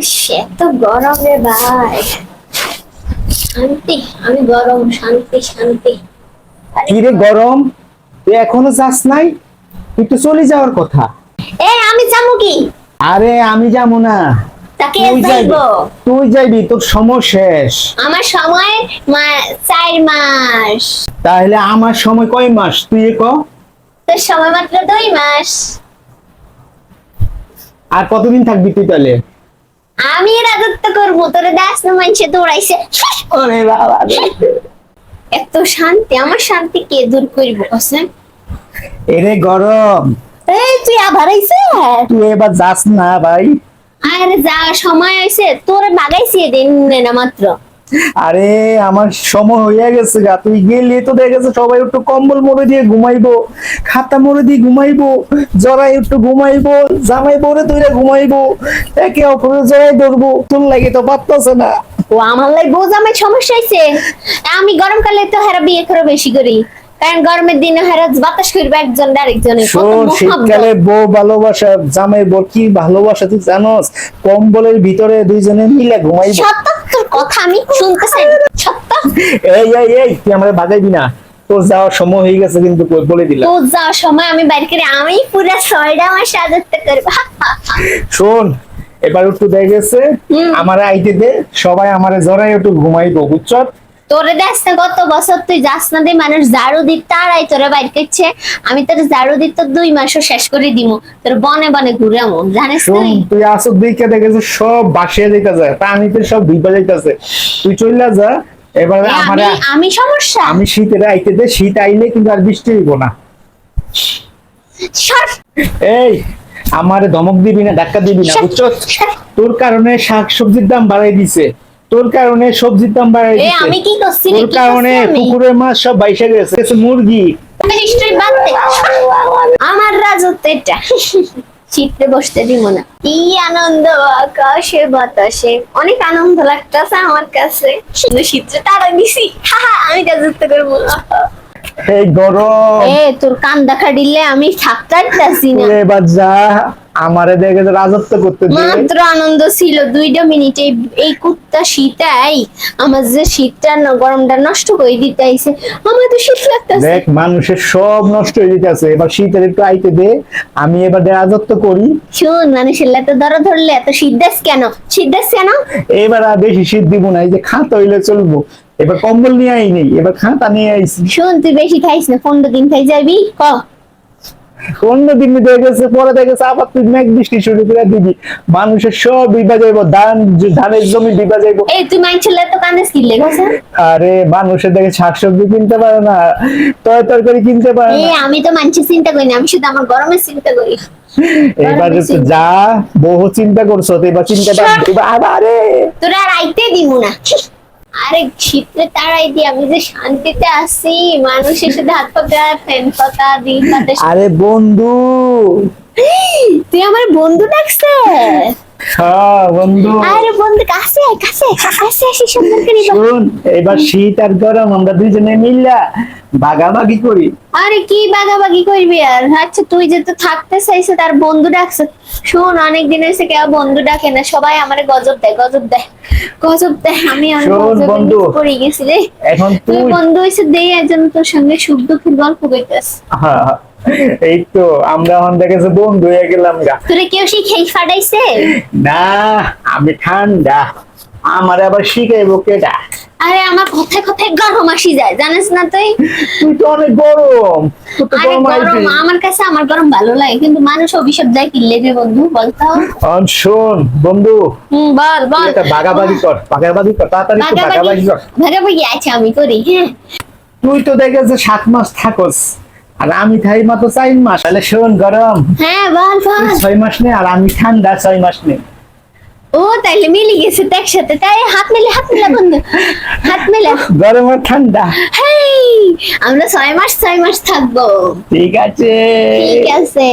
সে তো গরম রে ভাই। শান্তি আমি গরম শান্তি শান্তি। কি রে গরম? তুই এখনও যাস নাই? তুই তো চলে যাওয়ার কথা। এ আমি যাব কি? আরে আমি যাব না। তাকে যাইবি। তুই যাইবি তোর সময় শেষ। আমার সময় মা- চার মাস। তাহলে আমার সময় কয় মাস? তুই ক। তোর সময় মাত্র দুই মাস। আর কতদিন থাকবি তুই তাহলে? আমি রাজত্ব করব তোর দাস না মানুষে দৌড়াইছে। ওরে বাবা এত শান্তি আমার শান্তি কে দূর করব কসম? এরে গরম। এই তুই আবার আইছে? তুই এবার যাস না ভাই। আরে যা সময় হইছে। তোর বাগাইছি দিন না মাত্র। আরে আমার সময় হয়ে গেছে গা। তুই গেলে তো দেখেছে সবাই একটু কম্বল মরে দিয়ে ঘুমাইবো। খাতা মরে দিয়ে ঘুমাইবো জরাই একটু ঘুমাইবো জামাই পরে তুই ঘুমাইবো একে অপরে জড়াই ধরবো। তোর লাগে তো পারতাছে না। ও আমার লাই বোঝ আমার সমস্যা আমি গরমকালে তো হেরা বিয়ে করে বেশি করি। কারণ গরমের দিনে হেরা বাতাস করবে একজন আরেকজনের। শীতকালে বউ ভালোবাসা জামাই বউ কি ভালোবাসা তুই জানোস? কম্বলের ভিতরে দুইজনে মিলে ঘুমাইবো। কথা আমি শুনতেছেন সত্য? এই এই এই তুই আমার বাজাইবি না। তোর যাওয়ার সময় হয়ে গেছে কিন্তু বলে দিলাম। তোর যাওয়ার সময় আমি বাইরে করে আমি পুরো ছয়টা আমার সাজাতে করব। শোন এবার একটু দেখেছে। আমার আইতে দে সবাই আমারে জড়াই একটু ঘুমাইবো বুঝছ তোরে দেখ না গত বছর তুই যাস না দিয়ে মানুষ ঝাড়ু দিত তারাই তোরে বাইর করছে। আমি তোর ঝাড়ু দিত দুই মাসও শেষ করে দিমু। তোর বনে বনে ঘুরে আমু জানিস তুই? তুই আসো দিকে দেখেছে সব বাসিয়ে দিতে যায় পানিতে সব ডুবে যাইতেছে। তুই চলে যা এবার আমার আমি সমস্যা? আমি শীতের আইতে দে শীত আইলে কিন্তু আর বৃষ্টি হইব না। এই আমারে ধমক দিবি না ধাক্কা দিবি না বুঝছ তোর কারণে শাক সবজির দাম বাড়াই দিছে। তোর কারণে সবজির দাম বাড়াই আমি কি করছি তোর কারণে? পুকুরের মাছ সব বাইসে গেছে। মুরগি। নিশ্চয়ই আমার রাজত্ব এটা। শীতে বসতে দিব না। কি আনন্দ আকাশে বাতাসে। অনেক আনন্দ লাগতেছে আমার কাছে। শীতে তারা দিছি। আমি রাজত্ব করব। এই গরম। এ তোর কান দেখা দিলে আমি থাকতে পারতাছি না। যা। আমারে দেখে রাজত্ব করতে মাত্র আনন্দ ছিল দুইটা মিনিট। এই কুত্তা শীতাই আমার যে শীতটা ন- গরমটা নষ্ট করে দিতে আইছে। আমার তো শীত লাগতেছে। দেখ মানুষের সব নষ্ট হয়ে যেতেছে এবার শীতের একটু আইতে দে। আমি এবার রাজত্ব করি। শুন মানুষের এত ধরো ধরলে এত শীত দেশ কেন? শীত দেশ কেন? এবার আর বেশি শীত দিব না। এই যে খাত হইলে চলবো। এবার কম্বল নিয়ে আই নেই। এবার খাতা নিয়ে আইছি। শুন তুই বেশি খাইস না পনেরো দিন খাই যাবি। ক? অন্য দিন দেখেছে পরে দেখেছে আবার তুই মেঘ বৃষ্টি শুরু করে দিবি। মানুষের সব বিবা যাইব ধান ধানের জমি বিবা যাইব। এই তুই মাইছিল তো কানে আরে মানুষের দেখে শাকসবজি কিনতে পারে না তয় তরকারি কিনতে পারে এই আমি তো মানুষের চিন্তা করি না আমি শুধু আমার গরমের চিন্তা করি। এবার তো যা বহু চিন্তা করছ তো এবার চিন্তাটা আরে। তোরা আর আইতে দিব না। আরে শীতে তারাই দি আমি যে শান্তিতে আছি মানুষের সাথে হাত পাতা ফ্যান পাতা দিন পাতা আরে বন্ধু! তুই আমার বন্ধু ডাকছে হ্যাঁ বন্ধু। আরে কাছে কাছে কাছে আসি করে শুন এবার শীত আর গরম আমরা দুইজনে মিল্লা ভাগাভাগি করি। আরে কি বাগাবাগি করবি আর? আচ্ছা তুই যে তো থাকতে চাইছে তার বন্ধু ডাকছে। শোন অনেক দিন হয়েছে কেউ বন্ধু ডাকে না সবাই আমার গজব দেয় গজব দেয় গজব দেয়। আমি বন্ধু। পড়ে গেছি রে। এখন তুই বন্ধু হয়েছে দেই একজন তোর সঙ্গে সুখ দুঃখের গল্প করতেছ। হ্যাঁ, এই তো আমরা দেখেছে বন্ধু হয়ে গেলাম গা। তোরে কেউ সেই খেই ফাটাইছে? না আমি ঠান্ডা। আমার আবার শিখাইবো কেডা? আরে আমার কথায় কথায় গরম আসি যায় জানিস না তুই? তুই তো অনেক গরম। আরে গরম গরম আমার কাছে আমার গরম ভালো লাগে কিন্তু মানুষ অভিশাপ দেয় কি লেবে বন্ধু বলতো? শোন বন্ধু। হুম বল বল। এটা বাগাবাগি কর বাগাবাগি কর তাড়াতাড়ি বাগাবাগি কর। ভাগাভাগি আছে আমি করি হ্যাঁ। তুই তো দেখেছে সাত মাস থাকস। আর আমি থাই মাত্র চার মাস। তাহলে শোন গরম। হ্যাঁ বল বল। ছয় মাস নে আর আমি ঠান্ডা ছয় মাস নে। ও তাইলে মিলে গেছে তো একসাথে। তাই হাত মেলে হাত মেলা বন্ধু। হাত মেলে। গরম আর ঠান্ডা। হেই আমরা ছয় মাস ছয় মাস থাকব। ঠিক আছে। ঠিক আছে।